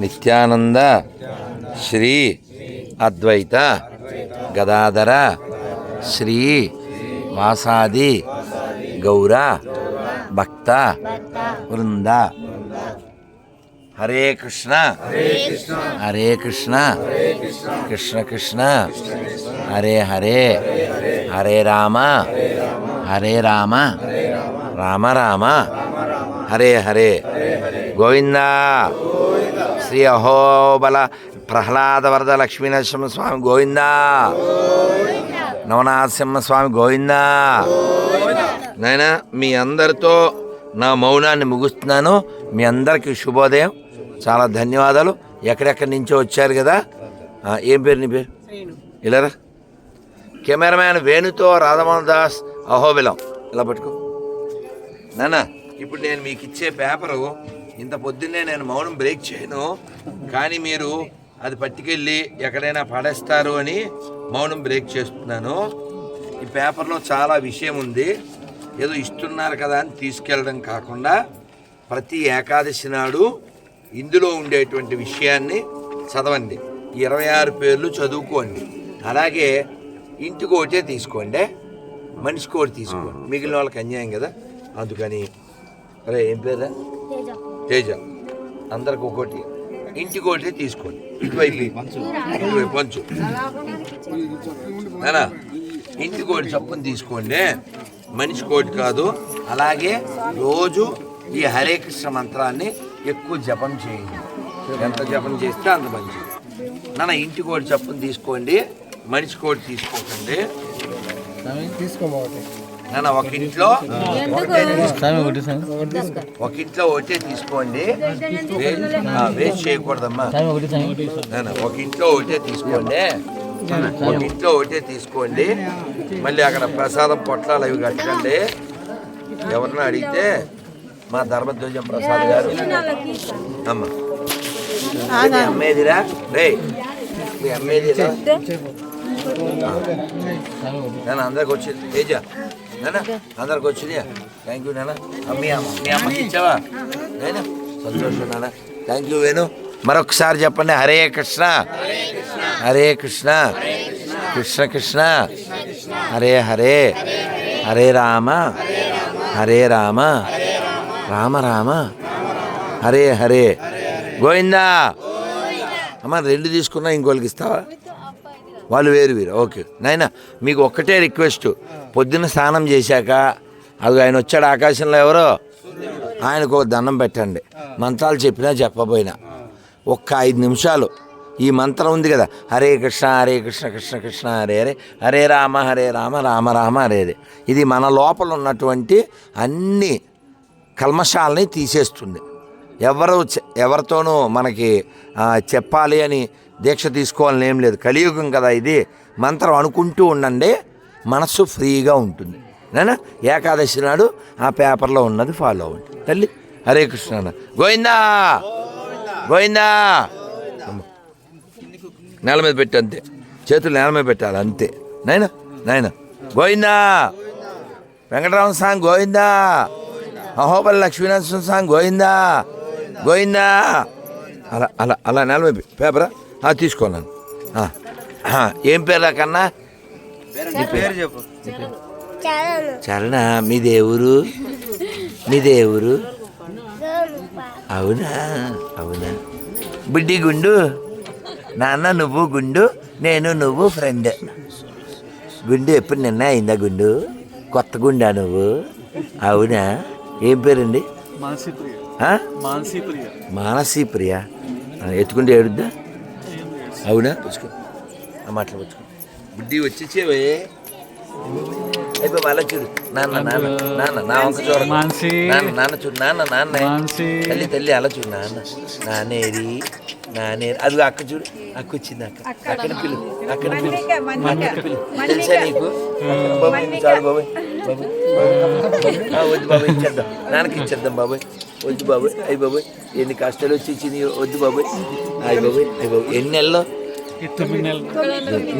నిత్యానంద శ్రీ అద్వైత గదాధర శ్రీ వాసాది గౌర భక్త వృంద హరే కృష్ణ. హరే కృష్ణ. కృష్ణ కృష్ణ. హరే హరే. హరే రామ. హరే రామ. రామ రామ. హరే హరే. గోవిందా. శ్రీ అహోబల ప్రహ్లాద వరద లక్ష్మీనరసింహ స్వామి గోవింద నవనాథసింహ స్వామి గోవింద నాయనా మీ అందరితో నా మౌనాన్ని ముగిస్తున్నాను. మీ అందరికీ శుభోదయం. చాలా ధన్యవాదాలు. ఎక్కడెక్కడి నుంచో వచ్చారు కదా. ఏం పేరు నీ పేరు? ఇలారా? కెమెరామ్యాన్ వేణుతో రాధమోహన్ దాస్ అహోబిలం. ఇలా పట్టుకో. నాన్న ఇప్పుడు నేను మీకు ఇచ్చే పేపరు ఇంత పొద్దున్నే నేను మౌనం బ్రేక్ చేయను. కానీ మీరు అది పట్టుకెళ్ళి ఎక్కడైనా పడేస్తారు అని మౌనం బ్రేక్ చేస్తున్నాను. ఈ పేపర్లో చాలా విషయం ఉంది. ఏదో ఇస్తున్నారు కదా అని తీసుకెళ్ళడం కాకుండా ప్రతి ఏకాదశి నాడు ఇందులో ఉండేటువంటి విషయాన్ని చదవండి. ఇరవై ఆరు పేర్లు చదువుకోండి. అలాగే ఇంటికి ఒకటే తీసుకోండి. మనిషికి ఒకటి తీసుకోండి. మిగిలిన వాళ్ళకి అన్యాయం కదా? అందుకని. అరే ఏం పేరా తేజ అందరికి ఒకటి. ఇంటికి ఒకటి తీసుకోండి. ఇటువైపు ఇటువైపు పంచు. నేనా ఇంటికి ఒకటి చప్పుని తీసుకోండి. మనిషి కోటి కాదు. అలాగే రోజు ఈ హరే కృష్ణ మంత్రాన్ని ఎక్కువ జపం చేయండి. ఎంత జపం చేస్తే అంత మంచిది. నాన్న ఇంటి కోటి చప్పుని తీసుకోండి. మనిషి కోటి తీసుకోకండి. నాన్న ఒక ఇంట్లో ఒక ఇంట్లో ఒకటే తీసుకోండి. వేస్ట్ చేయకూడదమ్మా. నాన్న ఒక ఇంట్లో ఒకటే తీసుకోండి. ఒక ఇంట్లో ఒకటే తీసుకోండి. మళ్ళీ అక్కడ ప్రసాదం పొట్లాలు అవి కట్టండి ఎవరన్నా అడిగితే మా ధర్మధ్వజం ప్రసాద్ గారు. అమ్మ. అమ్మేదిరా? రే మీ అమ్మేదిరా? నాన్న అందరికి వచ్చింది. తేజ. నాన్న అందరికి వచ్చింది. థ్యాంక్ యూ నానా. మీ అమ్మ మీ అమ్మకి ఇచ్చావా? నేనా సంతోషం నానా. Thank you Venu. మరొకసారి చెప్పండి. హరే కృష్ణ. హరే కృష్ణ. కృష్ణ కృష్ణ. హరే హరే. హరే రామ. హరే రామ. రామ రామ. హరే హరే. గోవిందా. అమ్మ రెండు తీసుకున్నా ఇంకోళ్ళకి ఇస్తావా? వాళ్ళు వేరు వేరు. ఓకే నాయన మీకు ఒక్కటే రిక్వెస్ట్. పొద్దున్న స్నానం చేశాక అది ఆయన వచ్చాడు ఆకాశంలో ఎవరో? ఆయనకు ఒక దండం పెట్టండి. మంత్రాలు చెప్పినా చెప్పబోయినా. ఒక్క ఐదు నిమిషాలు. ఈ మంత్రం ఉంది కదా హరే కృష్ణ హరే కృష్ణ కృష్ణ కృష్ణ హరే హరే హరే రామ హరే రామ రామ రామ హరే హరే. ఇది మన లోపల ఉన్నటువంటి అన్ని కల్మషాలని తీసేస్తుంది. ఎవరు చె- ఎవరితోనూ మనకి చెప్పాలి అని దీక్ష తీసుకోవాలని ఏం లేదు. కలియుగం కదా ఇది. మంత్రం అనుకుంటూ ఉండండి. మనస్సు ఫ్రీగా ఉంటుంది. నేనా? ఏకాదశి నాడు ఆ పేపర్లో ఉన్నది ఫాలో అవ్వండి. తల్లి హరే కృష్ణ అన్న. గోవిందా! గోవిందా! నేల మీద పెట్టి అంతే. చేతులు నేల మీద పెట్టాలి అంతే. నాయనా? నాయనా? గోవిందా! వెంకటరామ స్వామి గోవిందా! అహోబల్ లక్ష్మీనరసింహ స్వామి గోవిందా! గోవిందా! అలా అలా అలా నేల మీద పేపరా? ఆ, తీసుకోన్నాను ఏం పేరు కన్నా? నీ పేరు చెప్పు. చరణ. మీ దేవురు మీ దేవురు అవునా? అవునా? బుడ్డి గుండు? నాన్న నువ్వు గుండు నేను నువ్వు ఫ్రెండ్ గుండు ఎప్పుడు నిన్న అయిందా గుండు? కొత్త గుండా నువ్వు? అవునా? ఏం పేరండి? మానసీ ప్రియ ఆ? మానసీ ప్రియ మానసీ ప్రియ ఆ, ఎత్తుకుంటే ఏడుద్దా? అవునా? పుచ్చుకో. ఆ మాటలు పుచ్చుకో. బుద్ధి వచ్చేసేవే అయిపోయి అలా చూడు. నాన్న నాన్న నాన్న నా వంక చూడ. మానసి. నాన్న నాన్న చూడు. నాన్న నాన్న. తల్లి తల్లి అలా చూడు. నాన్న. నానేరి నానేరి. అది అక్క చూడు. అక్క వచ్చింది అక్క. అక్కడ పిలు. అక్కడ పిలు. అక్కడ పిలు. తెలుసా నీకు? బాబాయ్ చాలు బాబాయ్. బాబాయ్. ఆ, వద్దు బాబాయ్. ఇచ్చేద్దాం. నాన్నకి ఇచ్చేద్దాం బాబాయ్. వద్దు బాబాయ్. అయ్యి బాబాయ్. ఎన్ని కష్టాలు వచ్చి ఇచ్చింది? వద్దు బాబాయ్. అయ్యి బాబాయ్. అయ్యి బాబాయ్. ఎన్ని నెలలు?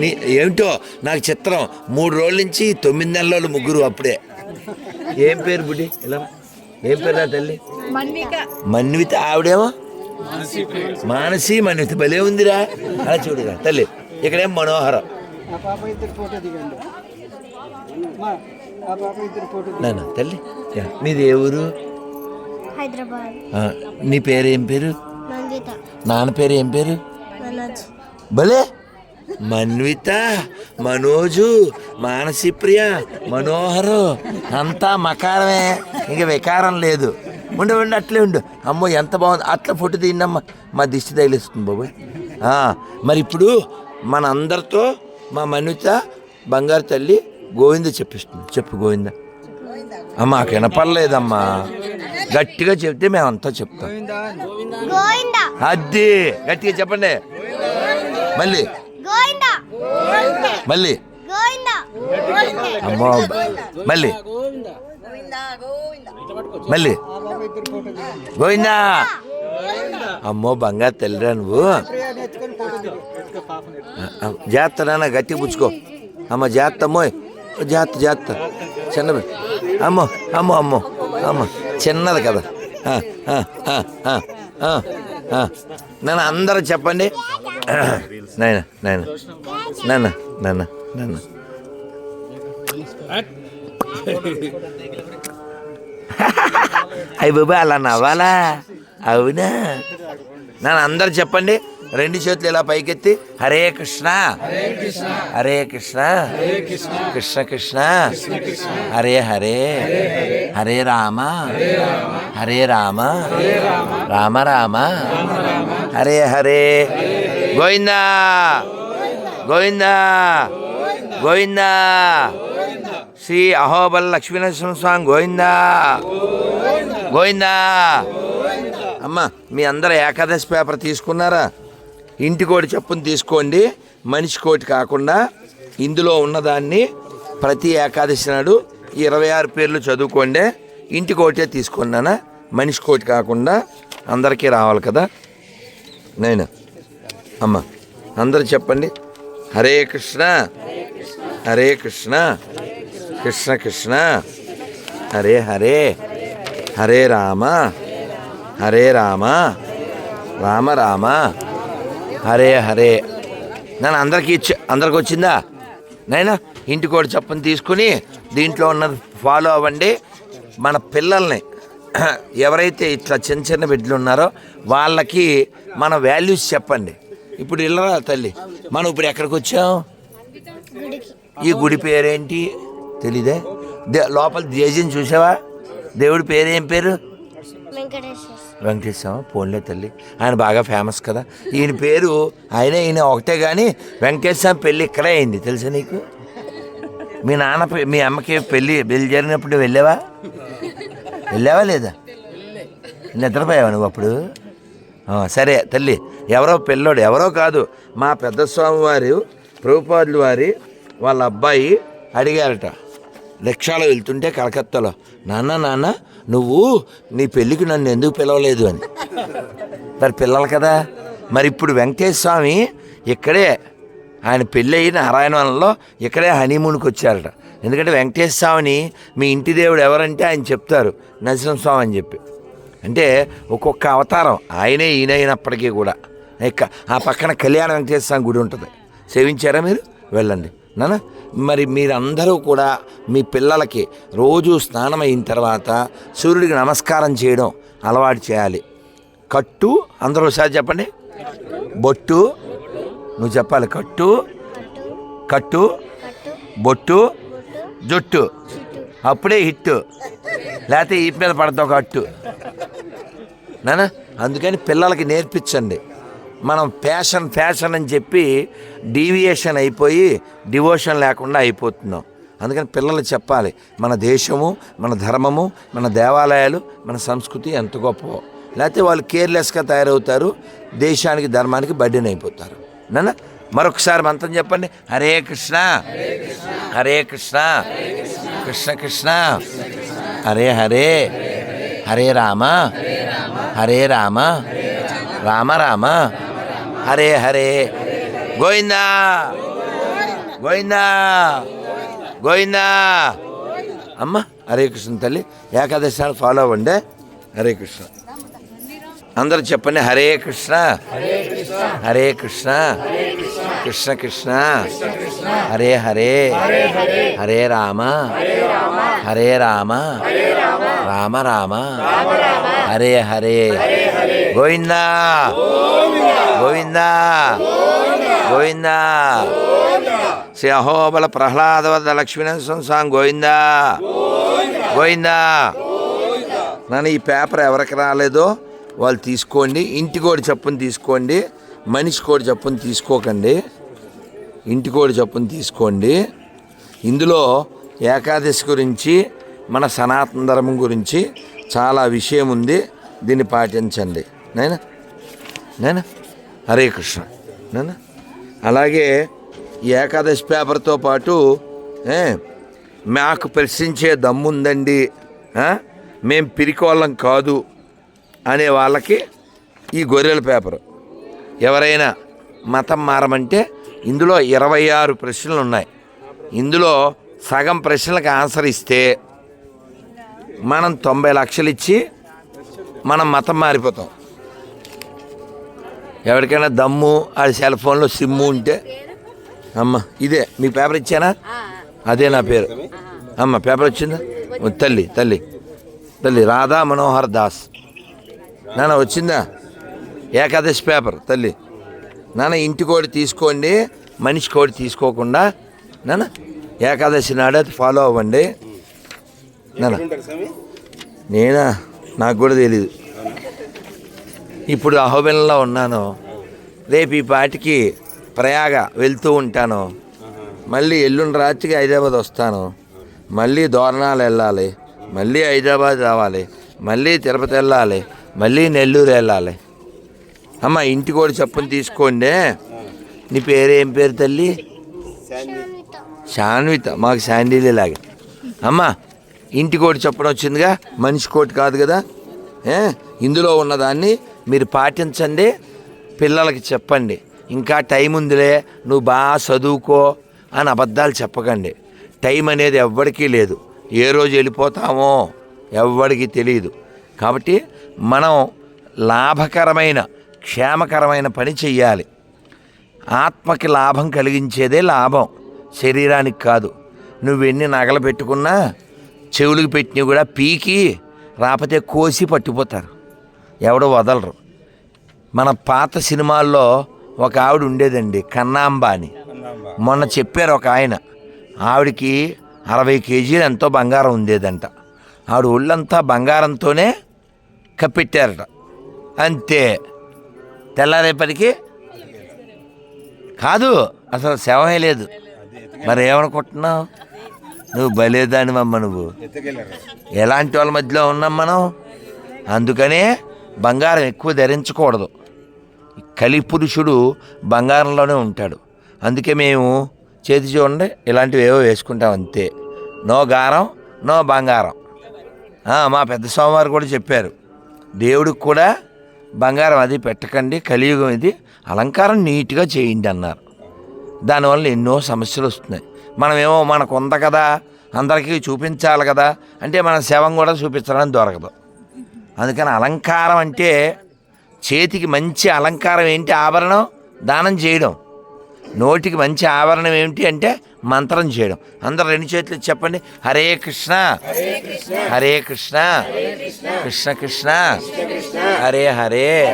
నీ ఏమిటో? నాకు చిత్రం. మూడు రోజుల నుంచి తొమ్మిది నెలలు ముగ్గురు అప్పుడే. ఏం పేరు బుడ్డి? ఇలా ఏం పేరు నా తల్లి? మన్విత ఆవిడేమో? మానసి మన్విత భలే ఉందిరా. అలా చూడురా. తల్లి ఇక్కడేం మనోహరం? నాన్న తల్లి యా, మీది ఏ ఊరు? హైదరాబాద్. ఆ, నీ పేరు ఏం పేరు? నాన్న పేరు ఏం పేరు? భలే? మన్విత మనోజు మానసిప్రియ మనోహరు అంతా మకారమే. ఇంక వికారం లేదు. ఉండు ఉండు అట్లే ఉండు. అమ్మో ఎంత బాగుంది. అట్లా ఫోటో తీయండమ్మా మా దిష్టి తగిలిస్తుంది బాబోయ్. ఆ, మరి ఇప్పుడు మన అందరితో మా మన్విత బంగారు తల్లి గోవింద చెప్పిస్తుంది. చెప్పు గోవింద. అమ్మా వినపడలేదమ్మా. గట్టిగా చెప్తే మేమంతా చెప్తాం. గోవిందా. అది గట్టిగా చెప్పండి. మళ్ళీ. గోవిందా. మళ్ళీ. గోవిందా. అమ్మో. మళ్ళీ. మళ్ళీ. గోవిందా. అమ్మో బంగారు తల్లిరా నువ్వు. నాన్న గట్టి పుచ్చుకో. అమ్మ జాగ్రత్త అమ్మోయ్ జాగ్రత్త జాగ్రత్త. చిన్న. అమ్మో అమ్మో అమ్మో. అమ్మో చిన్నది కదా. ఆ, ఆ, ఆ, ఆ, ఆ, ఆ. నన్ను అందరూ చెప్పండి. నాయన నాయన నాన్న నాన్న నాన్న అయ్యి బాబా అలా నవ్వాలా? అవునా? నన్ను అందరు చెప్పండి. రెండు చేతులు ఇలా పైకెత్తి? హరే కృష్ణ. హరే కృష్ణ. కృష్ణ. కృష్ణ. హరే హరే. హరే రామ. హరే రామ. రామ. రామ. హరే హరే. గోవిందా. గోవిందా. గోవిందా. శ్రీ అహోబల్ లక్ష్మీనరసింహ స్వామి గోవిందా. గోవిందా. అమ్మ మీ అందరు ఏకాదశి పేపర్ తీసుకున్నారా? ఇంటి కోటి చెప్పును తీసుకోండి. మనిషి కోటి కాకుండా ఇందులో ఉన్నదాన్ని ప్రతి ఏకాదశి నాడు ఇరవై ఆరు పేర్లు చదువుకోండి. ఇంటి కోటే తీసుకున్నానా మనిషి కోటి కాకుండా అందరికీ రావాలి కదా. నేను? అమ్మ అందరు చెప్పండి. హరే కృష్ణ. హరే కృష్ణ. కృష్ణ కృష్ణ. హరే హరే. హరే రామ. హరే రామ. రామ రామ. హరే హరే. నన్ను అందరికీ ఇచ్చి అందరికి వచ్చిందా? నైనా ఇంటికి కూడా చెప్పని తీసుకుని దీంట్లో ఉన్న ఫాలో అవ్వండి. మన పిల్లల్ని ఎవరైతే ఇట్లా చిన్న చిన్న బిడ్డలు ఉన్నారో వాళ్ళకి మన వాల్యూస్ చెప్పండి. ఇప్పుడు ఇల్లరా తల్లి. మనం ఇప్పుడు ఎక్కడికి వచ్చాం? ఈ గుడి పేరేంటి? తెలీదే. దే లోపల దేజం చూసావా? దేవుడి పేరు ఏం పేరు వెంకటేశ్వర పోన్లే తల్లి. ఆయన బాగా ఫేమస్ కదా. ఈయన పేరు ఆయన ఈయన ఒకటే కానీ వెంకటేశ్వర పెళ్ళి ఇక్కడే అయింది. తెలుసా నీకు? మీ నాన్న మీ అమ్మకి పెళ్ళి పెళ్ళి జరిగినప్పుడు వెళ్ళావా? వెళ్ళావా లేదా? నిద్రపోయావా నువ్వు అప్పుడు? సరే తల్లి ఎవరో పిల్లోడు ఎవరో కాదు. మా పెద్ద స్వామివారు ప్రభుపాదులు వారి వాళ్ళ అబ్బాయి అడిగారట. రిక్షాలో వెళ్తుంటే కలకత్తాలో నాన్న నాన్న నువ్వు నీ పెళ్ళికి నన్ను ఎందుకు పిలవలేదు అని. మరి పిల్లలు కదా. మరి ఇప్పుడు వెంకటేశ్వర స్వామి ఇక్కడే ఆయన పెళ్ళి అయిన నారాయణవనంలో ఇక్కడే హనీమూన్కి వచ్చారట. ఎందుకంటే వెంకటేశ్వర స్వామిని మీ ఇంటి దేవుడు ఎవరంటే ఆయన చెప్తారు నరసింహస్వామి అని చెప్పి. అంటే ఒక్కొక్క అవతారం ఆయనే ఈయన అయినప్పటికీ కూడా. ఇక ఆ పక్కన కళ్యాణ వెంకటేశ్వర స్వామి గుడి ఉంటుంది. సేవించారా మీరు? వెళ్ళండి. నానా? మరి మీరందరూ కూడా మీ పిల్లలకి రోజు స్నానం అయిన తర్వాత సూర్యుడికి నమస్కారం చేయడం అలవాటు చేయాలి. కట్టు అందరూ ఒకసారి చెప్పండి. బొట్టు నువ్వు చెప్పాలి. కట్టు కట్టు బొట్టు జుట్టు. అప్పుడే హిట్టు. లేకపోతే ఈ మీద పడతావు కట్టు. నానా అందుకని పిల్లలకి నేర్పించండి. మనం ఫ్యాషన్ ఫ్యాషన్ అని చెప్పి డీవియేషన్ అయిపోయి డివోషన్ లేకుండా అయిపోతున్నాం. అందుకని పిల్లలు చెప్పాలి మన దేశము మన ధర్మము మన దేవాలయాలు మన సంస్కృతి ఎంత గొప్పవో. లేకపోతే వాళ్ళు కేర్లెస్గా తయారవుతారు దేశానికి ధర్మానికి బడ్డీనైపోతారు అయిపోతారు. మరొకసారి మంత్రం చెప్పండి. హరే కృష్ణ. హరే కృష్ణ. కృష్ణ కృష్ణ. హరే హరే. హరే రామ. హరే రామ. రామ రామ. హరే హరే. గోవిందా. గోవిందా. గోవిందా. అమ్మ హరే కృష్ణ తల్లి. ఏకాదశాలు ఫాలో అవ్వండి. హరే కృష్ణ. అందరూ చెప్పండి హరే కృష్ణ. హరే కృష్ణ. కృష్ణ కృష్ణ. హరే హరే. హరే రామ. హరే రామ. రామ రామ. హరే హరే. గోవిందా. గోవిందా గోవిందా శ్రీ అహోబల ప్రహ్లాదవద లక్ష్మీనరసింహ స్వామి గోవిందా గోవిందా నన్ను ఈ పేపర్ ఎవరికి రాలేదో వాళ్ళు తీసుకోండి. ఇంటి కోడి చప్పుని తీసుకోండి. మనిషి కోడి చప్పుని తీసుకోకండి. ఇంటి కోడి చప్పుని తీసుకోండి. ఇందులో ఏకాదశి గురించి మన సనాతన ధర్మం గురించి చాలా విషయం ఉంది. దీన్ని పాటించండి. నేనా? నేనా? హరే కృష్ణ. అలాగే ఈ ఏకాదశి పేపర్తో పాటు మాకు ప్రశ్నించే దమ్ముందండి. మేం పిరికోళ్ళం కాదు అనే వాళ్ళకి ఈ గొర్రెల పేపర్. ఎవరైనా మతం మారమంటే ఇందులో ఇరవై ఆరు ప్రశ్నలు ఉన్నాయి ఇందులో సగం ప్రశ్నలకు ఆన్సర్ ఇస్తే మనం తొంభై లక్షలు ఇచ్చి మనం మతం మారిపోతాం. ఎవరికైనా దమ్ము ఆ సెల్ ఫోన్లో సిమ్ము ఉంటే అమ్మ ఇదే మీ పేపర్ ఇచ్చానా? అదే నా పేరు. అమ్మ పేపర్ వచ్చిందా? తల్లి తల్లి. తల్లి రాధా మనోహర్ దాస్. నాన్న వచ్చిందా? ఏకాదశి పేపర్ తల్లి. నాన్న ఇంటి కోడి తీసుకోండి మనిషి కోడి తీసుకోకుండా నాన్న ఏకాదశి నాడు అది ఫాలో అవ్వండి. నాన్న. నేనా? నాకు కూడా తెలియదు ఇప్పుడు అహోబిలంలో ఉన్నాను. రేపు ఈ పాటికి ప్రయాగ వెళ్తూ ఉంటాను. మళ్ళీ ఎల్లుండి రాత్రికి హైదరాబాద్ వస్తాను. మళ్ళీ దోరణాలు వెళ్ళాలి. మళ్ళీ హైదరాబాద్ రావాలి. మళ్ళీ తిరుపతి వెళ్ళాలి. మళ్ళీ నెల్లూరు వెళ్ళాలి. అమ్మ ఇంటి కూడా చెప్పుని తీసుకోండి. నీ పేరు ఏం పేరు తల్లి? శాన్విత. మాకు శాండీలే లాగా. అమ్మ ఇంటి కోటి చెప్పడం వచ్చిందిగా మనిషి కోటి కాదు కదా? ఇందులో ఉన్నదాన్ని మీరు పాటించండి పిల్లలకి చెప్పండి. ఇంకా టైం ఉందిలే నువ్వు బాగా చదువుకో అని అబద్ధాలు చెప్పకండి. టైం అనేది ఎవ్వడికీ లేదు. ఏ రోజు వెళ్ళిపోతామో ఎవ్వడికి తెలియదు. కాబట్టి మనం లాభకరమైన క్షేమకరమైన పని చెయ్యాలి. ఆత్మకి లాభం కలిగించేదే లాభం. శరీరానికి కాదు. నువ్వెన్ని నగలు పెట్టుకున్నా చెవులకు పెట్టినవి కూడా పీకి రాకపోతే కోసి పట్టిపోతారు. ఎవడో వదలరు. మన పాత సినిమాల్లో ఒక ఆవిడ ఉండేదండి కన్నాంబ. అని మొన్న చెప్పారు ఒక ఆయన ఆవిడకి అరవై కేజీలు ఎంతో బంగారం ఉండేదంట. ఆవిడ ఒళ్ళంతా బంగారంతోనే కప్పెట్టారట. అంతే. తెల్లారేపటికి కాదు అసలు శవమే లేదు. మరి ఏమనుకుంటున్నావు? నువ్వు బలేదానివమ్మ నువ్వు. ఎలాంటి వాళ్ళ మధ్యలో ఉన్నాం మనం? అందుకనే బంగారం ఎక్కువ ధరించకూడదు. కలి పురుషుడు బంగారంలోనే ఉంటాడు. అందుకే మేము చేతి చూడండి ఇలాంటివి ఏవో వేసుకుంటాం అంతే. నో గారం నో బంగారం. మా పెద్ద స్వామివారు కూడా చెప్పారు. దేవుడికి కూడా బంగారం అది పెట్టకండి కలియుగం ఇది అలంకారం నీట్గా చేయండి అన్నారు. దానివల్ల ఎన్నో సమస్యలు వస్తున్నాయి. మనమేమో మనకు ఉంది కదా అందరికీ చూపించాలి కదా అంటే మన శవం కూడా చూపించడానికి దొరకదు. అందుకని అలంకారం అంటే చేతికి మంచి అలంకారం ఏంటి? ఆభరణం దానం చేయడం. నోటికి మంచి ఆభరణం ఏమిటి అంటే మంత్రం చేయడం. అందరు రెండు చేతులు చెప్పండి. హరే కృష్ణ. హరే కృష్ణ. కృష్ణ కృష్ణ. హరే హరే.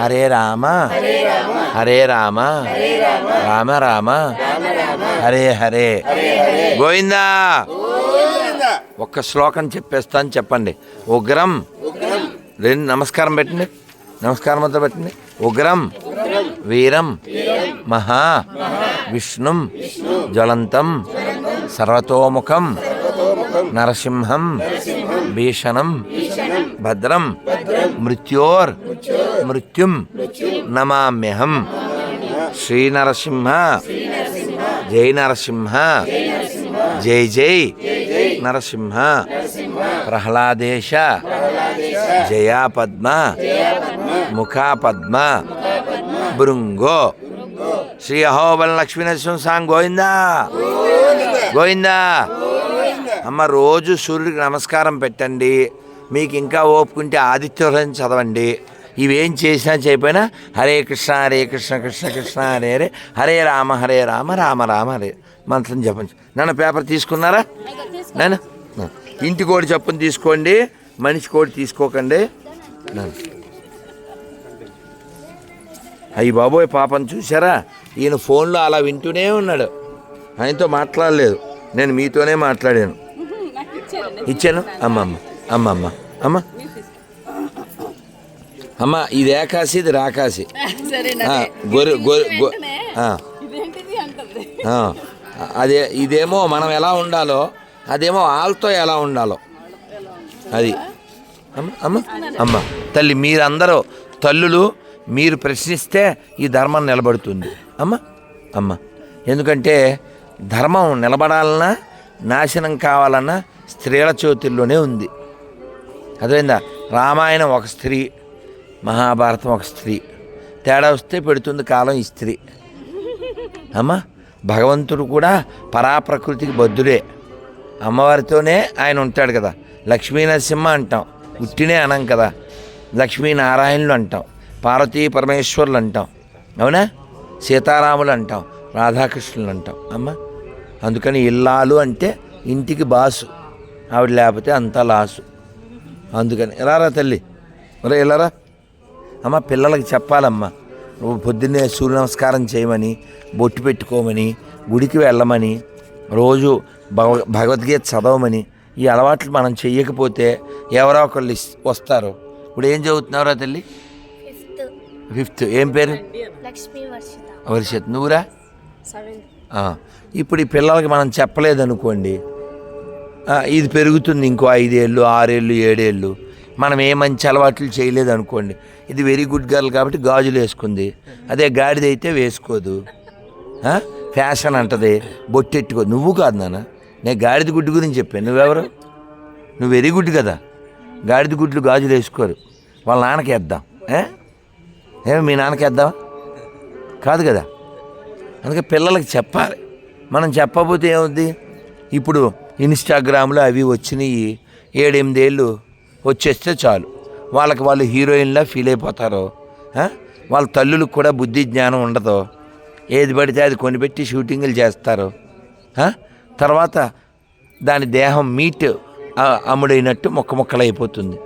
హరే రామ. హరే రామ. రామ రామ. హరే హరే. గోవిందా. ఒక్క శ్లోకం చెప్పేస్తాను చెప్పండి. ఉగ్రం. రెండు నమస్కారం పెట్టండి. నమస్కారం అంతా పెట్టండి. ఉగ్రం వీరం మహా విష్ణుం జ్వలంతం సర్వతోముఖం నరసింహం భీషణం భద్రం మృత్యోర్ మృత్యుం నమామ్యహం శ్రీనరసింహ జై నరసింహ జై జై నరసింహ ప్రహ్లాదేశ జయా పద్మ ముఖా పద్మ భృంగో. శ్రీ అహోబల లక్ష్మీనరసింహ స్వామి గోవిందా. గోవిందా. అమ్మ రోజు సూర్యుడికి నమస్కారం పెట్టండి. మీకు ఇంకా ఓపుకుంటే ఆదిత్య హృదయం చదవండి. ఇవేం చేసినా చేయకపోయినా హరే కృష్ణ హరే కృష్ణ కృష్ణ కృష్ణ హరే హరే హరే రామ హరే రామ రామ రామ హరే మంత్రం చెప్పండి నన్ను పేపర్ తీసుకున్నారా? నేను ఇంటి కోడి చప్పుని తీసుకోండి. మనిషి కోడి తీసుకోకండి. అయ్యి బాబోయ్ పాపం చూసారా ఈయన ఫోన్లో అలా వింటూనే ఉన్నాడు. ఆయనతో మాట్లాడలేదు. నేను మీతోనే మాట్లాడాను. ఇచ్చాను? అమ్మమ్మ అమ్మమ్మ అమ్మ అమ్మ ఇది ఏకాసి ఇది రాకాసి ఆ, గొర్రె గొర్రె. అదే ఇదేమో మనం ఎలా ఉండాలో అదేమో వాళ్ళతో ఎలా ఉండాలో. అది. అమ్మ అమ్మ తల్లి మీరందరూ తల్లులు మీరు ప్రశ్నిస్తే ఈ ధర్మం నిలబడుతుంది. అమ్మ అమ్మ. ఎందుకంటే ధర్మం నిలబడాలన్నా నాశనం కావాలన్నా స్త్రీల చేతుల్లోనే ఉంది. అదేందా రామాయణం ఒక స్త్రీ మహాభారతం ఒక స్త్రీ. తేడా వస్తే పెడుతుంది కాలం ఈ స్త్రీ. అమ్మ భగవంతుడు కూడా పరాప్రకృతికి బద్ధుడే. అమ్మవారితోనే ఆయన ఉంటాడు కదా. లక్ష్మీ నరసింహ అంటాం. ఉట్టినే అనం కదా. లక్ష్మీనారాయణులు అంటాం. పార్వతీ పరమేశ్వరులు అంటాం. అవునా? సీతారాములు అంటాం. రాధాకృష్ణులు అంటాం. అమ్మ. అందుకని ఇల్లాలు అంటే ఇంటికి బాసు. ఆవిడ లేకపోతే అంతా లాసు. అందుకని ఎలారా తల్లి? ఒరే ఇలారా అమ్మ పిల్లలకి చెప్పాలమ్మా. నువ్వు పొద్దున్నే సూర్య నమస్కారం చేయమని బొట్టు పెట్టుకోమని గుడికి వెళ్ళమని రోజు భగ భగవద్గీత చదవమని ఈ అలవాట్లు మనం చెయ్యకపోతే ఎవరో ఒకళ్ళు వస్తారు. ఇప్పుడు ఏం చదువుతున్నావురా తల్లి? ఫిఫ్త్ ఏం పేరు? వర్షిత. నువ్వురా? ఇప్పుడు ఈ పిల్లలకి మనం చెప్పలేదనుకోండి ఇది పెరుగుతుంది ఇంకో ఐదేళ్ళు ఆరేళ్ళు ఏడేళ్ళు. మనం ఏ మంచి అలవాట్లు చేయలేదు అనుకోండి ఇది వెరీ గుడ్ గర్ల్ కాబట్టి గాజులు వేసుకుంది. అదే గాడిదైతే వేసుకోదు. ఫ్యాషన్ అంటది బొట్టెట్టుకో. నువ్వు కాదు నాన్న. నేను గాడిద గుడ్డు గురించి చెప్పాను. నువ్వెవరు? నువ్వు వెరీ గుడ్ కదా. గాడిద గుడ్లు గాజులు వేసుకోరు. వాళ్ళ నాన్నకి వేద్దాం. ఏ? ఏమి మీ నాన్నకి వేద్దాం కాదు కదా. అందుకే పిల్లలకి చెప్పాలి. మనం చెప్పకపోతే ఏమవుద్ది ఇప్పుడు ఇన్స్టాగ్రామ్లో అవి వచ్చినాయి. ఏడెనిమిదేళ్ళు వచ్చేస్తే చాలు. వాళ్ళకి వాళ్ళు హీరోయిన్లా ఫీల్ అయిపోతారు? వాళ్ళ తల్లులకు కూడా బుద్ధి జ్ఞానం ఉండదు? ఏది పడితే అది కొనిపెట్టి షూటింగ్లు చేస్తారు? తర్వాత దాని దేహం మీట్ అమ్ముడైనట్టు మొక్క మొక్కలైపోతుంది.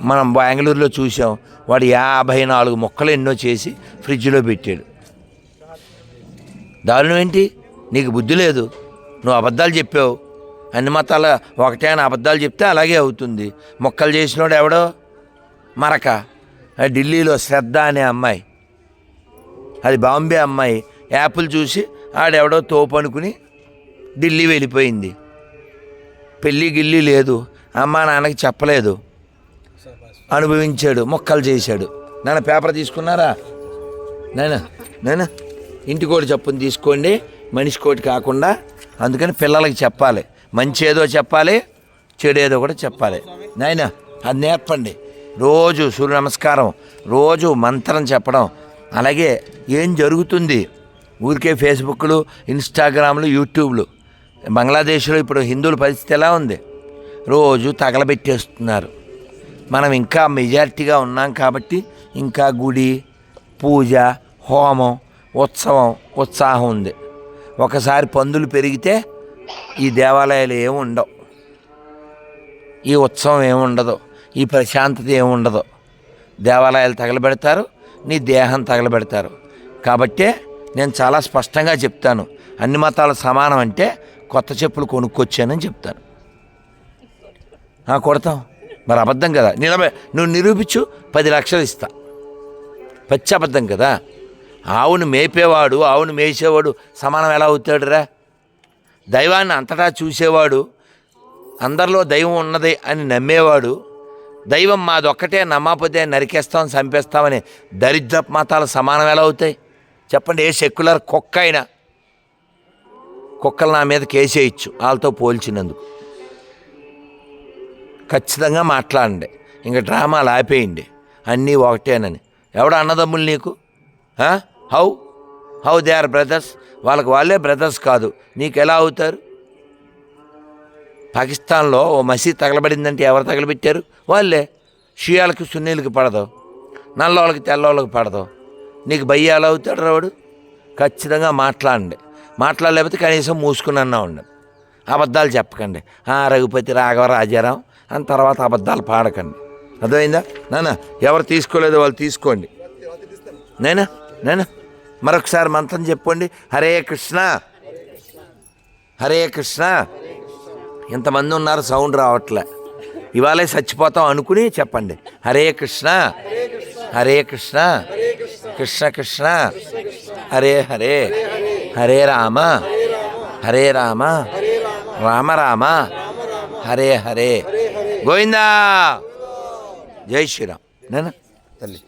మనం బెంగళూరులో చూసాం వాడు యాభై నాలుగు మొక్కలు ఎన్నో చేసి ఫ్రిడ్జ్లో పెట్టాడు. దారుణం ఏంటి? నీకు బుద్ధి లేదు. నువ్వు అబద్ధాలు చెప్పావు. అన్ని మతాల ఒకటే అని అబద్ధాలు చెప్తే అలాగే అవుతుంది. మొక్కలు చేసినోడు ఎవడో? మరక. ఢిల్లీలో శ్రద్ధ అనే అమ్మాయి. అది బాంబే అమ్మాయి. యాపిల్ చూసి ఆడెవడో తోపు అనుకుని ఢిల్లీ వెళ్ళిపోయింది. పెళ్ళి గిల్లి లేదు. అమ్మా నాన్నకి చెప్పలేదు. అనుభవించాడు మొక్కలు చేశాడు. నాన్న పేపర్ తీసుకున్నారా? నాయనా నాయనా ఇంటి కోటి తీసుకోండి. మనిషి కోటి కాకుండా అందుకని పిల్లలకి చెప్పాలి. మంచి ఏదో చెప్పాలి చెడు ఏదో కూడా చెప్పాలి. నాయనా అది నేర్పండి. రోజు సూర్య నమస్కారం రోజు మంత్రం చెప్పడం. అలాగే ఏం జరుగుతుంది? ఊరికే ఫేస్బుక్లు ఇన్స్టాగ్రామ్లు యూట్యూబ్లు. బంగ్లాదేశ్లో ఇప్పుడు హిందువుల పరిస్థితి ఎలా ఉంది? రోజు తగలబెట్టేస్తున్నారు. మనం ఇంకా మెజారిటీగా ఉన్నాం కాబట్టి ఇంకా గుడి పూజ హోమం ఉత్సవం ఉత్సాహం ఉంది. ఒకసారి పందులు పెరిగితే ఈ దేవాలయాలు ఏమి ఉండవు. ఈ ఉత్సవం ఏమి ఉండదు. ఈ ప్రశాంతత ఏమి ఉండదు. దేవాలయాలు తగలబెడతారు నీ దేహం తగలబెడతారు. కాబట్టే నేను చాలా స్పష్టంగా చెప్తాను. అన్ని మతాలు సమానం అంటే కొత్త చెప్పులు కొనుక్కొచ్చానని చెప్తాను కొడతాం. మరి అబద్ధం కదా. నిలబ నువ్వు నిరూపించు పది లక్షలు ఇస్తా. పచ్చి అబద్ధం కదా. ఆవును మేపేవాడు ఆవును మేసేవాడు సమానం ఎలా అవుతాడురా? దైవాన్ని అంతటా చూసేవాడు అందరిలో దైవం ఉన్నది అని నమ్మేవాడు దైవం మాదొక్కటే నమ్మకపోతే నరికేస్తాం చంపేస్తామని దరిద్ర మతాలు సమానం ఎలా అవుతాయి? చెప్పండి ఏ సెక్యులర్ కుక్క అయినా. కుక్కలు నా మీద కేసేయచ్చు. వాళ్ళతో పోల్చినందుకు. ఖచ్చితంగా మాట్లాడండి. ఇంకా డ్రామాలు ఆపేయండి. అన్నీ ఒకటేనని. ఎవడ అన్నదమ్ములు నీకు? How? How they are brothers? వాళ్ళకి వాళ్ళే బ్రదర్స్ కాదు. నీకు ఎలా అవుతారు? పాకిస్తాన్లో ఓ మసీద్ తగలబడిందంటే ఎవరు తగలబెట్టారు? వాళ్ళే. షియాలకు సున్నీలకు పడదు. నల్లోళ్ళకి తెల్లోళ్ళకి పడదు. నీకు భయ్య అవుతాడు రావుడు? ఖచ్చితంగా మాట్లాడండి. మాట్లాడలేకపోతే కనీసం మూసుకుని అన్నా ఉండండి అబద్ధాలు చెప్పకండి. ఆ రఘుపతి రాఘవ రాజారాం అని తర్వాత అబద్ధాలు పాడకండి. అర్థమైందా? నాన్న ఎవరు తీసుకోలేదో వాళ్ళు తీసుకోండి. నేనా నేనా మరొకసారి మంత్రం చెప్పండి హరే కృష్ణ. హరే కృష్ణ. ఇంతమంది ఉన్నారు సౌండ్ రావట్లే. ఇవాళే చచ్చిపోతాం అనుకుని చెప్పండి. హరే కృష్ణ. హరే కృష్ణ. కృష్ణ కృష్ణ. హరే హరే. హరే రామ హరే రామ రామ రామ హరే హరే. గోవిందా! జై శ్రీరామ్. నేనా తల్లి.